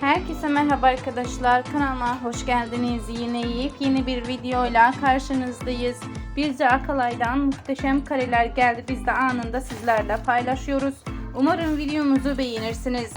Herkese merhaba arkadaşlar. Kanalıma hoş geldiniz. Yine yeni bir videoyla karşınızdayız. Biz de Akalay'dan muhteşem kareler geldi. Biz de anında sizlerle paylaşıyoruz. Umarım videomuzu beğenirsiniz.